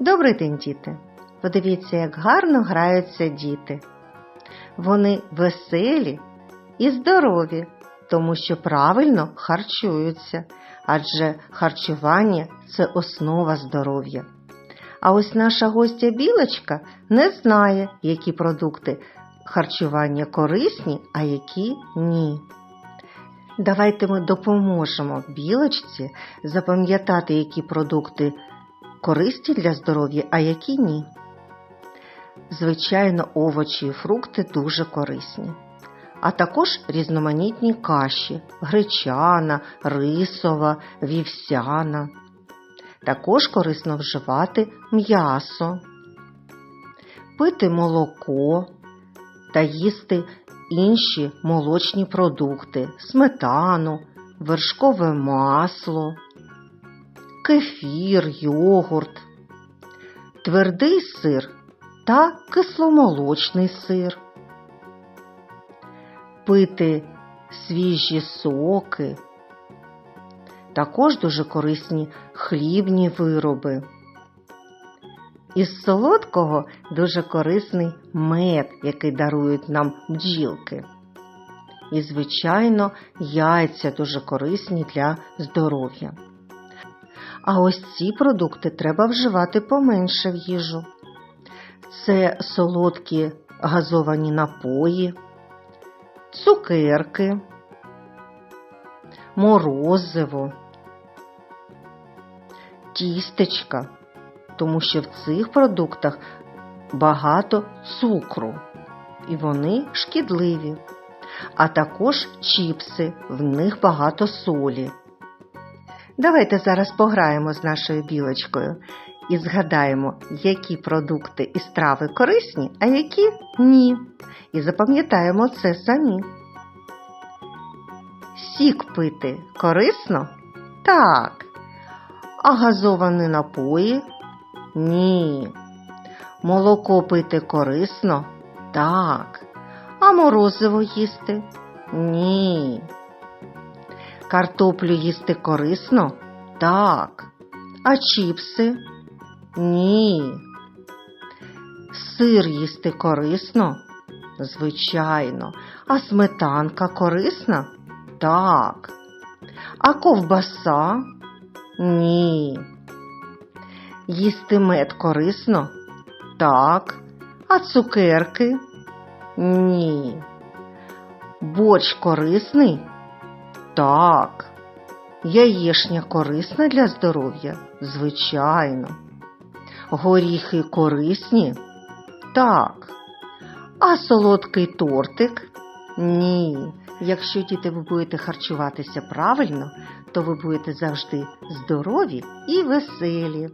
Добрий день, діти! Подивіться, як гарно граються діти. Вони веселі і здорові, тому що правильно харчуються, адже харчування це основа здоров'я. А ось наша гостя білочка не знає, які продукти харчування корисні, а які ні. Давайте ми допоможемо білочці запам'ятати, які продукти корисні для здоров'я, а які ні. Звичайно, овочі і фрукти дуже корисні, а також різноманітні каші гречана, рисова, вівсяна. Також корисно вживати м'ясо, пити молоко та їсти інші молочні продукти, сметану, вершкове масло, кефір, йогурт, твердий сир та кисломолочний сир, пити свіжі соки, також дуже корисні хлібні вироби. Із солодкого дуже корисний мед, який дарують нам бджілки. І, звичайно, яйця дуже корисні для здоров'я. А ось ці продукти треба вживати поменше в їжу. Це солодкі газовані напої, цукерки, морозиво, тістечка, тому що в цих продуктах багато цукру і вони шкідливі, а також чіпси, в них багато солі. Давайте зараз пограємо з нашою білочкою і згадаємо, які продукти і страви корисні, а які ні. І запам'ятаємо це самі. Сік пити корисно? Так. А газовані напої? Ні. Молоко пити корисно? Так. А морозиво їсти? Ні. Картоплю їсти корисно? Так. А чіпси? Ні. Сир їсти корисно? Звичайно. А сметанка корисна? Так. А ковбаса? Ні. Їсти мед корисно? Так. А цукерки? Ні. Борщ корисний? Так. Яєшня корисна для здоров'я? Звичайно. Горіхи корисні? Так. А солодкий тортик? Ні. Якщо діти ви будете харчуватися правильно, то ви будете завжди здорові і веселі.